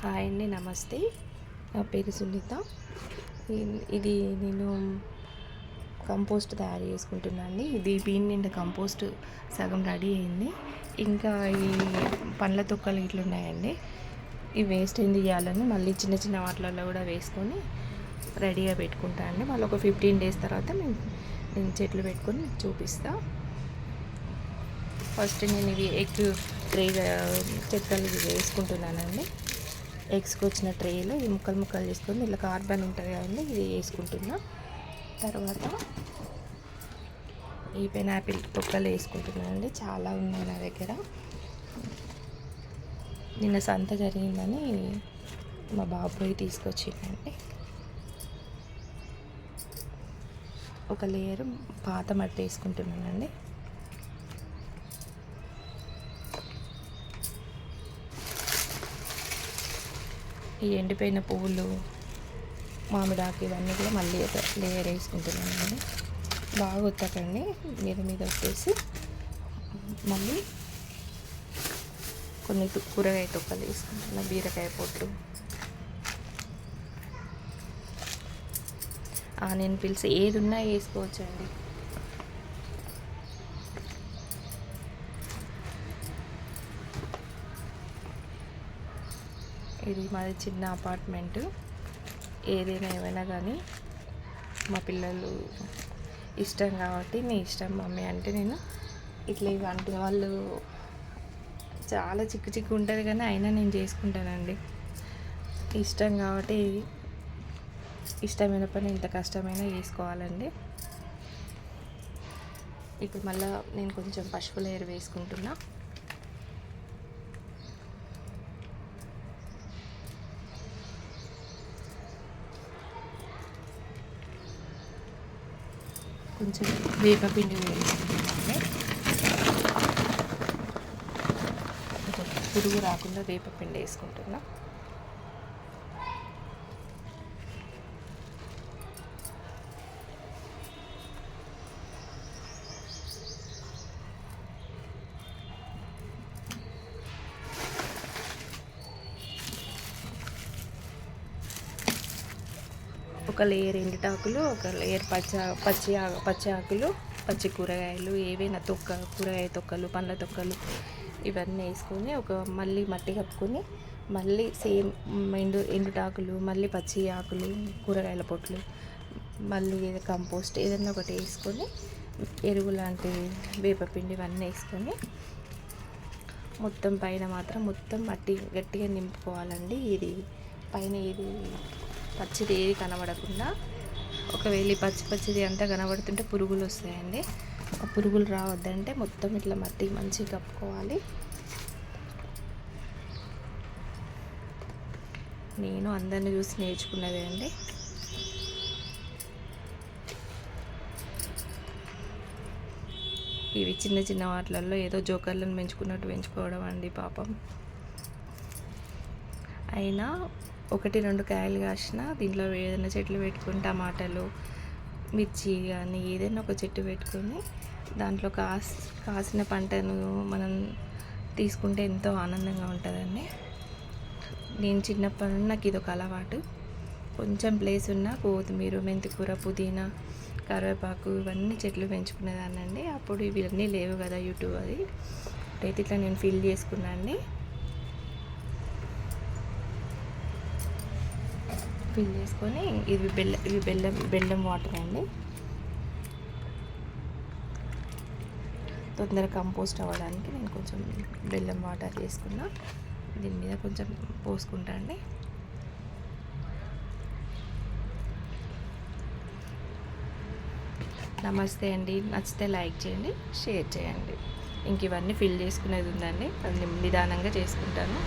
Hi అండి నమస్తే. నా పేరు సునీత. ఇది నేను కంపోస్ట్ తయారు చేసుకుంటున్నాను అండి. ఇది బీన్ నిండా కంపోస్ట్ సగం రెడీ అయింది. ఇంకా ఈ పండ్ల తొక్కలు ఇట్లా ఉన్నాయండి. ఈ వేస్ట్ ఏం చేయాలని మళ్ళీ చిన్న చిన్న వాటిలలో కూడా వేసుకొని రెడీగా పెట్టుకుంటానండి మళ్ళీ ఒక ఫిఫ్టీన్ డేస్ తర్వాత నేను నేను చెట్లు పెట్టుకొని మీకు చూపిస్తా. ఫస్ట్ నేను ఇవి ఎగ్ ట్రే చెక్కలు ఇవి వేసుకుంటున్నానండి. ఎగ్స్కి వచ్చిన ట్రేలో ఈ ముక్కలు ముక్కలు చేసుకొని ఇలా కార్బన్ ఉంటుంది కదండి ఇది వేసుకుంటున్నా. తర్వాత ఈ పెనాపిల్ తొక్కలు వేసుకుంటున్నానండి చాలా ఉన్నాయి నా దగ్గర. నిన్న సంత జరిగిందని మా బాబోయ్ తీసుకొచ్చిందండి ఒక లేయర్ పాత మట్టి వేసుకుంటున్నానండి. ఈ ఎండిపోయిన పువ్వులు మామిడాకు ఇవన్నీ కూడా మళ్ళీ ఒక లేయర్ వేసుకుంటున్నానండి బాగా ఉత్తకండి మీద మీద వచ్చేసి మళ్ళీ కొన్ని కూరగాయ తొక్కలు వేసుకుంటున్నా బీరకాయ పొట్లు ఆనియన్ నేను ఏది ఉన్నా వేసుకోవచ్చండి. ఇది మాది చిన్న అపార్ట్మెంట్. ఏదైనా ఏమైనా కానీ మా పిల్లలు ఇష్టం కాబట్టి నీ ఇష్టం మమ్మీ అంటే నేను ఇట్లా ఇవి అంటే. వాళ్ళు చాలా చిక్కు చిక్కు ఉంటుంది కానీ అయినా నేను చేసుకుంటానండి. ఇష్టం కాబట్టి ఇష్టమైన పని ఇంత కష్టమైనా చేసుకోవాలండి. ఇప్పుడు మళ్ళీ నేను కొంచెం పశువుల ఎరువు వేసుకుంటున్నా. కొంచెం వేపపిండి వేసుకుంటున్నాను పురుగు రాకుండా వేపపిండి వేసుకుంటున్నాను ఒక లేయర్ ఎండుటాకులు ఒక లేయర్ పచ్చ పచ్చి ఆ- పచ్చి ఆకులు పచ్చి కూరగాయలు ఏవైనా తొక్క కూరగాయ తొక్కలు పండ్ల తొక్కలు ఇవన్నీ వేసుకొని ఒక మళ్ళీ మట్టి కప్పుకొని మళ్ళీ సేమ్ ఎండు ఎండుటాకులు మళ్ళీ పచ్చి ఆకులు కూరగాయల పొట్లు మళ్ళీ ఏదో కంపోస్ట్ ఏదైనా ఒకటి వేసుకొని ఎరువు లాంటి వేపపిండి ఇవన్నీ వేసుకొని మొత్తం పైన మాత్రం మొత్తం మట్టి గట్టిగా నింపుకోవాలండి. ఇది పైన ఇది పచ్చిది ఏది కనబడకుండా ఒకవేళ పచ్చి పచ్చిది అంతా కనబడుతుంటే పురుగులు వస్తాయండి. ఆ పురుగులు రావద్దంటే మొత్తం ఇట్లా మట్టి మంచిగా కప్పుకోవాలి. నేను అందరిని చూసి నేర్చుకున్నదే అండి. ఇవి చిన్న చిన్న వాటిలలో ఏదో జోకర్లను పెంచుకున్నట్టు పెంచుకోవడం అండి పాపం. అయినా ఒకటి రెండు కాయలు కాసిన దీంట్లో ఏదైనా చెట్లు పెట్టుకుని టమాటాలు మిర్చి కానీ ఏదైనా ఒక చెట్టు పెట్టుకొని దాంట్లో కాస్ కాసిన పంటను మనం తీసుకుంటే ఎంతో ఆనందంగా ఉంటుందండి. నేను చిన్నప్పటి నుండి నాకు ఇది ఒక అలవాటు. కొంచెం ప్లేస్ ఉన్న కొత్తిమీర మెంతికూర పుదీనా కరివేపాకు ఇవన్నీ చెట్లు పెంచుకునేదాన్ని అండి అప్పుడు ఇవన్నీ లేవు కదా యూట్యూబ్ అది. అయితే ఇట్లా నేను ఫిల్ చేసుకున్నాను అండి. ఫిల్ చేసుకొని ఇది బెల్లం ఇవి బెల్లం బెల్లం వాటర్ అండి. తొందరగా కంపోస్ట్ అవ్వడానికి నేను కొంచెం బెల్లం వాటర్ చేసుకున్నా దీని మీద కొంచెం పోసుకుంటా అండి. నమస్తే అండి. నచ్చితే లైక్ చేయండి షేర్ చేయండి. ఇంక ఇవన్నీ ఫిల్ చేసుకునేది ఉందండి. అది నిదానంగా చేసుకుంటాను.